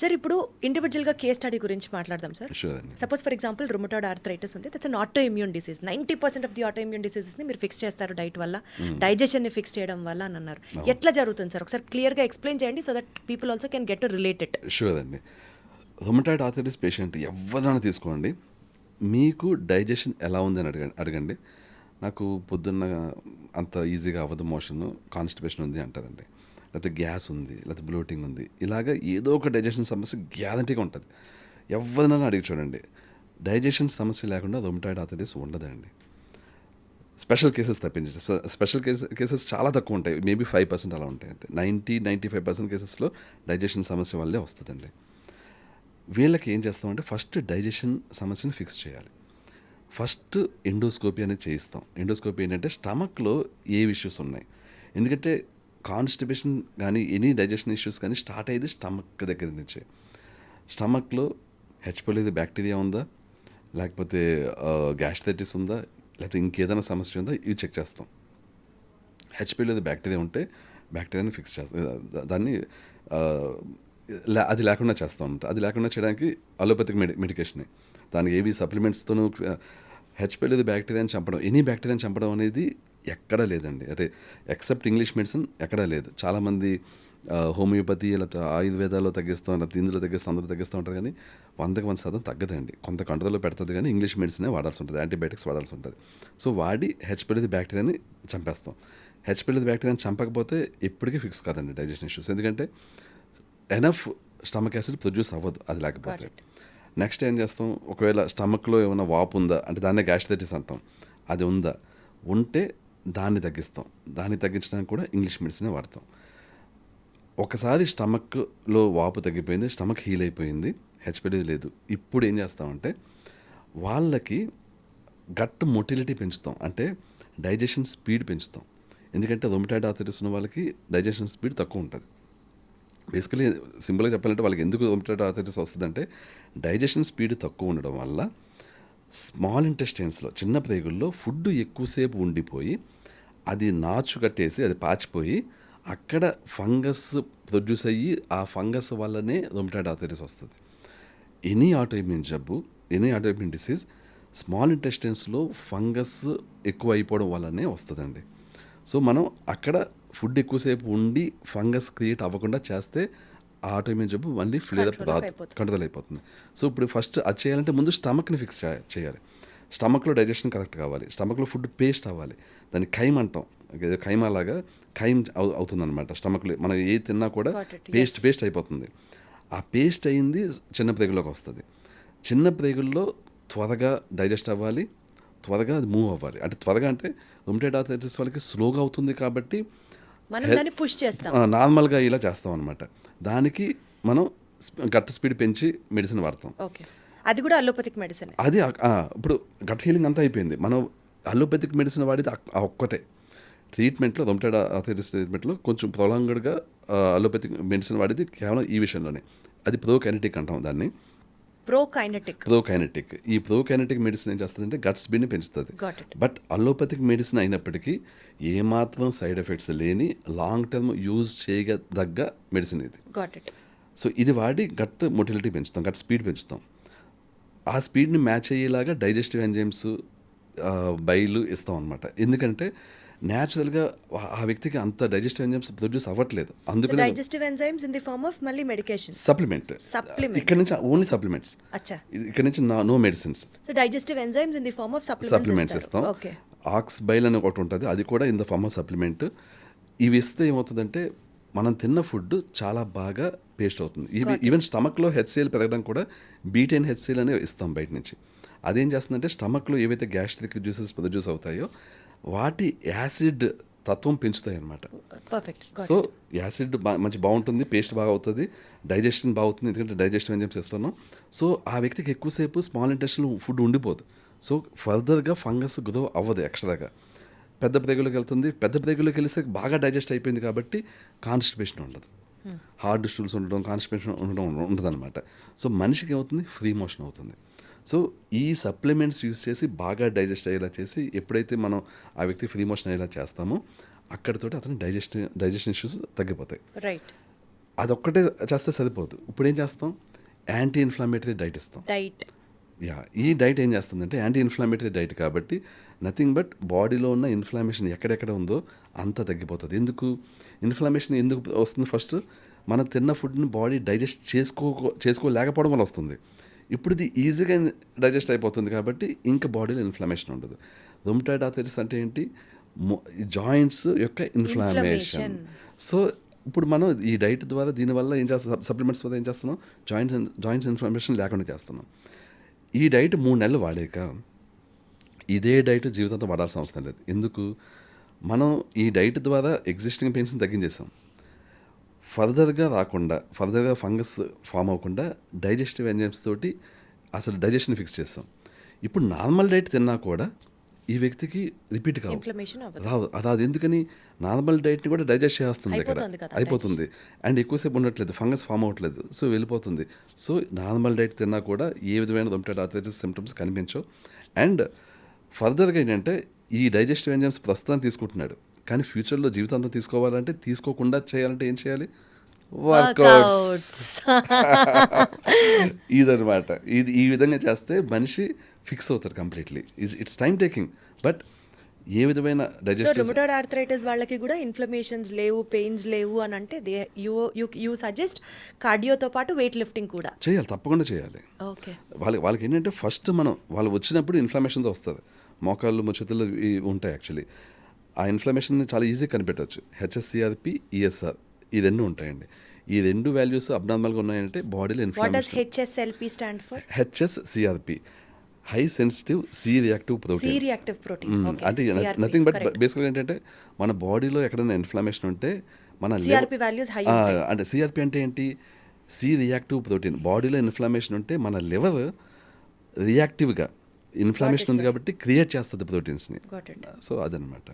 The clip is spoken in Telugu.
సార్ ఇప్పుడు ఇండివిజువల్గా కేస్ స్టడీ గురించి మాట్లాడదాం sir suppose for example rheumatoid arthritis ఉంది. That's an auto immune disease ninety percent of the auto immune డిసీజెస్ని మీరు ఫిక్స్ చేస్తారు డైట్ వల్ల. డైజెషన్ని ఫిక్స్ చేయడం వల్ల అని అన్నారు. ఎట్లా జరుగుతుంది సార్ ఒకసారి క్లియర్గా ఎక్స్ప్లెయిన్ చేయండి so that people also can get related sure అండి. రొమటాయిడ్ ఆర్థరైటిస్ పేషెంట్ ఎవరైనా తీసుకోండి. మీకు డైజెషన్ ఎలా ఉందని అడగండి అడగండి. నాకు పొద్దున్న అంత ఈజీగా అవ్వదు మోషన్ కాన్స్టిపేషన్ ఉంది అంటదండి. లేకపోతే గ్యాస్ ఉంది లేకపోతే బ్లోటింగ్ ఉంది ఇలాగ ఏదో ఒక డైజెషన్ సమస్య గ్యారంటీగా ఉంటుంది. ఎవరినైనా అడిగి చూడండి. డైజెషన్ సమస్య లేకుండా రొమటాయిడ్ ఆర్థరైటిస్ ఉండదండి. స్పెషల్ కేసెస్ తప్పించి స్పెషల్ కేసెస్ కేసెస్ చాలా తక్కువ ఉంటాయి. మేబీ ఫైవ్ పర్సెంట్ అలా ఉంటాయి అంతే. నైంటీ నైంటీ ఫైవ్ పర్సెంట్ కేసెస్లో డైజెషన్ సమస్య వల్లే వస్తుందండి. వీళ్ళకి ఏం చేస్తామంటే ఫస్ట్ డైజెషన్ సమస్యను ఫిక్స్ చేయాలి. ఫస్ట్ ఎండోస్కోపీ అనేది చేయిస్తాం. ఎండోస్కోపీ ఏంటంటే స్టమక్లో ఏ ఇష్యూస్ ఉన్నాయి? ఎందుకంటే కాన్స్టిపేషన్ కానీ ఎనీ డైజెషన్ ఇష్యూస్ కానీ స్టార్ట్ అయ్యేది స్టమక్ దగ్గర నుంచే. స్టమక్లో హెచ్పొలిది బ్యాక్టీరియా ఉందా? లేకపోతే గ్యాస్ట్రైటిస్ ఉందా? లేకపోతే ఇంకేదైనా సమస్య ఉందా? ఇవి చెక్ చేస్తాం. హెచ్పీలో బ్యాక్టీరియా ఉంటే బ్యాక్టీరియాని ఫిక్స్ చేస్తాం దాన్ని లే- అది లేకుండా చేస్తూ ఉంటాం. అది లేకుండా చేయడానికి అలోపతిక్ మెడి మెడికేషనే. దానికి ఏవి సప్లిమెంట్స్తోనూ హెచ్పీలో బ్యాక్టీరియాని చంపడం ఎనీ బ్యాక్టీరియాని చంపడం అనేది ఎక్కడా లేదండి. అంటే ఎక్సెప్ట్ ఇంగ్లీష్ మెడిసిన్ ఎక్కడా లేదు. చాలామంది హోమియోపతి లేకపోతే ఆయుర్వేదాల్లో తగ్గిస్తూ లేకపోతే ఇందులో తగ్గిస్తూ అందులో తగ్గిస్తూ ఉంటారు కానీ వందకి వంద శాతం తగ్గదండి. కొంత కంట్రోల్లో పెడుతుంది కానీ ఇంగ్లీష్ మెడిసినే వాడాల్సి ఉంటుంది యాంటీబయాటిక్స్ వాడాల్సి ఉంటుంది. సో వాడి హెచ్పిలిది బ్యాక్టీరియాని చంపేస్తాం. హెచ్పిలిది బ్యాక్టీరియాని చంపకపోతే ఎప్పటికీ ఫిక్స్ కాదండి డైజెషన్ ఇష్యూస్ ఎందుకంటే ఎనఫ్ స్టమక్ యాసిడ్ ప్రొడ్యూస్ అవ్వదు అది లేకపోతే. నెక్స్ట్ ఏం చేస్తాం? ఒకవేళ స్టమక్లో ఏమైనా వాపు ఉందా? అంటే దాన్నే గ్యాస్ట్రైటిస్ అంటాం. అది ఉందా? ఉంటే దాన్ని తగ్గిస్తాం. దాన్ని తగ్గించడానికి కూడా ఇంగ్లీష్ మెడిసినే వాడతాం. ఒకసారి స్టమక్లో వాపు తగ్గిపోయింది స్టమక్ హీల్ అయిపోయింది హెచ్పిడి లేదు. ఇప్పుడు ఏం చేస్తామంటే వాళ్ళకి గట్ మొటిలిటీ పెంచుతాం. అంటే డైజెషన్ స్పీడ్ పెంచుతాం. ఎందుకంటే రొమటాయిడ్ ఆథరిటీస్ ఉన్న వాళ్ళకి డైజెషన్ స్పీడ్ తక్కువ ఉంటుంది. బేసికలీ సింపుల్గా చెప్పాలంటే వాళ్ళకి ఎందుకు రొమటాయిడ్ ఆథరిటీస్ వస్తుందంటే డైజెషన్ స్పీడ్ తక్కువ ఉండడం వల్ల స్మాల్ ఇంటెస్టైన్స్లో చిన్న ప్రేగుల్లో ఫుడ్ ఎక్కువసేపు ఉండిపోయి అది నాచు కట్టేసి అది పాచిపోయి అక్కడ ఫంగస్ ప్రొడ్యూస్ అయ్యి ఆ ఫంగస్ వల్లనే రొమటాయిడ్ ఆర్థరైటిస్ వస్తుంది. ఎనీ ఆటోఇమ్యూన్ జబ్బు ఎనీ ఆటోఇమ్యూన్ డిసీజ్ స్మాల్ ఇంటెస్టైన్స్లో ఫంగస్ ఎక్కువ అయిపోవడం వల్లనే వస్తుందండి. సో మనం అక్కడ ఫుడ్ ఎక్కువసేపు ఉండి ఫంగస్ క్రియేట్ అవ్వకుండా చేస్తే ఆ ఆటోఇమ్యూన్ జబ్బు మళ్ళీ ఫ్లేర్ అప్ Control రాదు. కంట్రోల్ అయిపోతుంది. సో ఇప్పుడు ఫస్ట్ అది చేయాలంటే ముందు స్టమక్ని ఫిక్స్ చేయాలి. స్టమక్లో డైజెషన్ కరెక్ట్ కావాలి. స్టమక్లో ఫుడ్ పేస్ట్ అవ్వాలి. దాన్ని ఖైమ్ అంటాం. ఏదో ఖైమా లాగా ఖైమ్ అవు అవుతుందన్నమాట. స్టమక్లో మనం ఏ తిన్నా కూడా పేస్ట్ పేస్ట్ అయిపోతుంది. ఆ పేస్ట్ అయింది చిన్న ప్రేగులోకి వస్తుంది. చిన్న ప్రేగుల్లో త్వరగా డైజెస్ట్ అవ్వాలి. త్వరగా అది మూవ్ అవ్వాలి. అంటే త్వరగా అంటే రొమటైడ్ ఆర్థరైటిస్ వాళ్ళకి స్లోగా అవుతుంది కాబట్టి మనం దాన్ని పుష్ చేస్తాం. నార్మల్గా ఇలా చేస్తాం అనమాట దానికి మనం గట్ స్పీడ్ పెంచి మెడిసిన్ వాడతాం. ఓకే. అది కూడా అలోపతిక్ మెడిసిన్ అది ఇప్పుడు గట్ హీలింగ్ అంతా అయిపోయింది. మనం అలోపతిక్ మెడిసిన్ వాడితే ఒక్కటే. ట్రీట్మెంట్లో రొమటైడ్ ఆర్థరైటిస్ ట్రీట్మెంట్లో కొంచెం ప్రొలాంగడ్గా అలోపతిక్ మెడిసిన్ వాడేది కేవలం ఈ విషయంలోనే. అది ప్రో కైనటిక్ అంటాం దాన్ని. ప్రో కైనటిక్ ప్రో కైనటిక్ ఈ ప్రో కైనటిక్ మెడిసిన్ ఏం చేస్తుందంటే గట్ స్పీడ్ని పెంచుతుంది. బట్ అలోపతిక్ మెడిసిన్ అయినప్పటికీ ఏమాత్రం సైడ్ ఎఫెక్ట్స్ లేని లాంగ్ టర్మ్ యూజ్ చేయదగ్గ మెడిసిన్ ఇది. సో ఇది వాడి గట్ మొటిలిటీ పెంచుతాం గట్ స్పీడ్ పెంచుతాం. ఆ స్పీడ్ని మ్యాచ్ అయ్యేలాగా డైజెస్టివ్ ఎంజైమ్స్ బయలు ఇస్తాం అనమాట ఎందుకంటే న్యాచురల్గా ఆ వ్యక్తికి అంత డైజెస్టివ్ ఎంజైమ్స్ ప్రొడ్యూస్ అవ్వట్లేదు. అందుకనే digestive enzymes in the form of మళ్ళీ మెడికేషన్ సప్లిమెంట్ Supplement. ఇక్కడ నుంచి ఓన్లీ సప్లిమెంట్స్ అచ్చా. ఇక్కడ నుంచి no medicines so digestive enzymes in the form of supplements ఇస్తాం ఓకే ఆక్స్ బైల్ అని ఒకటి ఉంటుంది. అది కూడా in the form of supplement ఇవి ఇస్తే ఏమవుతుందంటే మనం తిన్న ఫుడ్ చాలా బాగా పేస్ట్ అవుతుంది. ఇవి ఈవెన్ స్టమక్లో హెచ్సిఎల్ పెరగడం కూడా బీటెన్ హెచ్సిఎల్ అనే ఇస్తాం బయట నుంచి. అదేం చేస్తుందంటే స్టమక్లో ఏవైతే గ్యాస్ట్రిక్ జ్యూసెస్ ప్రొడ్యూస్ అవుతాయో వాటి యాసిడ్ తత్వం పెంచుతాయి అన్నమాట పర్ఫెక్ట్ సో యాసిడ్ బా మంచి బాగుంటుంది పేస్ట్ బాగా అవుతుంది డైజెషన్ బాగుంటుంది ఎందుకంటే డైజెషన్ ఎంజైమ్స్ చేస్తున్నాం సో ఆ వ్యక్తికి ఎక్కువసేపు స్మాల్ ఇంటెస్టల్ ఫుడ్ ఉండిపోదు. సో ఫర్దర్గా ఫంగస్ గ్రో అవ్వదు ఎక్స్ట్రాగా పెద్ద ప్రేగులోకి వెళ్తుంది పెద్ద ప్రేగులోకి వెళ్తే బాగా డైజెస్ట్ అయిపోయింది కాబట్టి కాన్స్టిపేషన్ ఉండదు. హార్డ్ స్టూల్స్ ఉండడం కాన్స్టిపేషన్ ఉండడం ఉండదు అనమాట సో మనిషికి ఏమవుతుంది? ఫ్రీ మోషన్ అవుతుంది. సో ఈ సప్లిమెంట్స్ యూస్ చేసి బాగా డైజెస్ట్ అయ్యేలా చేసి ఎప్పుడైతే మనం ఆ వ్యక్తి ఫ్రీ మోషన్ అయ్యేలా చేస్తామో అక్కడితోటి అతని డైజెస్ట్ డైజెషన్ ఇష్యూస్ తగ్గిపోతాయి. రైట్ అదొక్కటే చేస్తే సరిపోదు. ఇప్పుడు ఏం చేస్తాం? యాంటీ ఇన్ఫ్లమేటరీ డైట్ ఇస్తాం. డైట్ యా ఈ డైట్ ఏం చేస్తుందంటే యాంటీ ఇన్ఫ్లమేటరీ డైట్ కాబట్టి నథింగ్ బట్ బాడీలో ఉన్న ఇన్ఫ్లమేషన్ ఎక్కడెక్కడ ఉందో అంత తగ్గిపోతుంది. ఎందుకు? ఇన్ఫ్లమేషన్ ఎందుకు వస్తుంది ఫస్ట్? మనం తిన్న ఫుడ్ని బాడీ డైజెస్ట్ చేసుకో చేసుకోలేకపోవడం వల్ల వస్తుంది. ఇప్పుడు ఇది ఈజీగా డైజెస్ట్ అయిపోతుంది కాబట్టి ఇంకా బాడీలో ఇన్ఫ్లమేషన్ ఉండదు. రొమటాయిడ్ ఆర్థరైటిస్ అంటే ఏంటి? జాయింట్స్ యొక్క ఇన్ఫ్లమేషన్. సో ఇప్పుడు మనం ఈ డైట్ ద్వారా దీనివల్ల ఏం చేస్తాం సప్లిమెంట్స్ ద్వారా ఏం చేస్తున్నాం? జాయింట్స్ జాయింట్స్ ఇన్ఫ్లమేషన్ లేకుండా చేస్తున్నాం. ఈ డైట్ మూడు నెలలు వాడాక ఇదే డైట్ జీవితంతో వాడాల్సిన అవసరం లేదు. ఎందుకు? మనం ఈ డైట్ ద్వారా ఎగ్జిస్టింగ్ పెయిన్స్ని తగ్గించేసాం. ఫర్దర్గా రాకుండా ఫర్దర్గా ఫంగస్ ఫామ్ అవ్వకుండా డైజెస్టివ్ ఎంజైమ్స్ తోటి అసలు డైజెషన్ ఫిక్స్ చేస్తాం. ఇప్పుడు నార్మల్ డైట్ తిన్నా కూడా ఈ వ్యక్తికి రిపీట్ కావు. రావు. అది అది ఎందుకని? నార్మల్ డైట్ని కూడా డైజెస్ట్ చేస్తుంది ఇక్కడ అయిపోతుంది అండ్ ఎక్కువసేపు ఉండట్లేదు. ఫంగస్ ఫామ్ అవ్వట్లేదు. సో వెళ్ళిపోతుంది. సో నార్మల్ డైట్ తిన్నా కూడా ఏ విధమైన రొమటైడ్ ఆర్థరైటిస్ సిమ్టమ్స్ కనిపించవు. అండ్ ఫర్దర్గా ఏంటంటే ఈ డైజెస్టివ్ ఎంజైమ్స్ ప్రస్తుతం తీసుకుంటున్నాడు. కానీ ఫ్యూచర్లో జీవితాంతం తీసుకోవాలంటే తీసుకోకుండా చేయాలంటే ఏం చేయాలి? వర్కౌట్స్ ఇదనమాట ఇది ఈ విధంగా చేస్తే మనిషి ఫిక్స్ అవుతారు completely. It's time taking but ఏ విధమైన డైజెస్టివ్ రుమటాయిడ్ ఆర్థరైటిస్ వాళ్ళకి కూడా ఇన్ఫ్లమేషన్స్ లేవు పెయిన్స్ లేవు అని అంటే దే యూ యూ సజెస్ట్ కార్డియోతో పాటు వెయిట్ లిఫ్టింగ్ కూడా. చేయాలి తప్పకుండా చేయాలి. ఓకే వాళ్ళకి వాళ్ళకి ఏంటంటే ఫస్ట్ మనం వాళ్ళు వచ్చినప్పుడు ఇన్ఫ్లమేషన్తో వస్తుంది. మోకాళ్ళు ముచ్చెతులు ఉంటాయి యాక్చువల్లీ ఆ ఇన్ఫ్లమేషన్ చాలా ఈజీ కనిపెట్టవచ్చు హెచ్ఎస్సిఆర్పి ఈఎస్ఆర్ ఈ రెండు ఉంటాయండి. ఈ రెండు వాల్యూస్ అబ్నార్మల్గా ఉన్నాయంటే బాడీలో inflammation HSLP stand for HSCRP. High sensitive C reactive C protein. Reactive protein. అంటే నథింగ్ బట్ బేసిక్గా ఏంటంటే మన బాడీలో ఎక్కడైనా ఇన్ఫ్లమేషన్ ఉంటే మన high ఆ, ఉంటాయి. అంటే సిఆర్పి అంటే ఏంటి? C reactive protein. బాడీలో ఇన్ఫ్లమేషన్ ఉంటే మన లివర్ రియాక్టివ్గా ఇన్ఫ్లమేషన్ ఉంది కాబట్టి క్రియేట్ చేస్తుంది ప్రోటీన్స్ని. సో అదనమాట.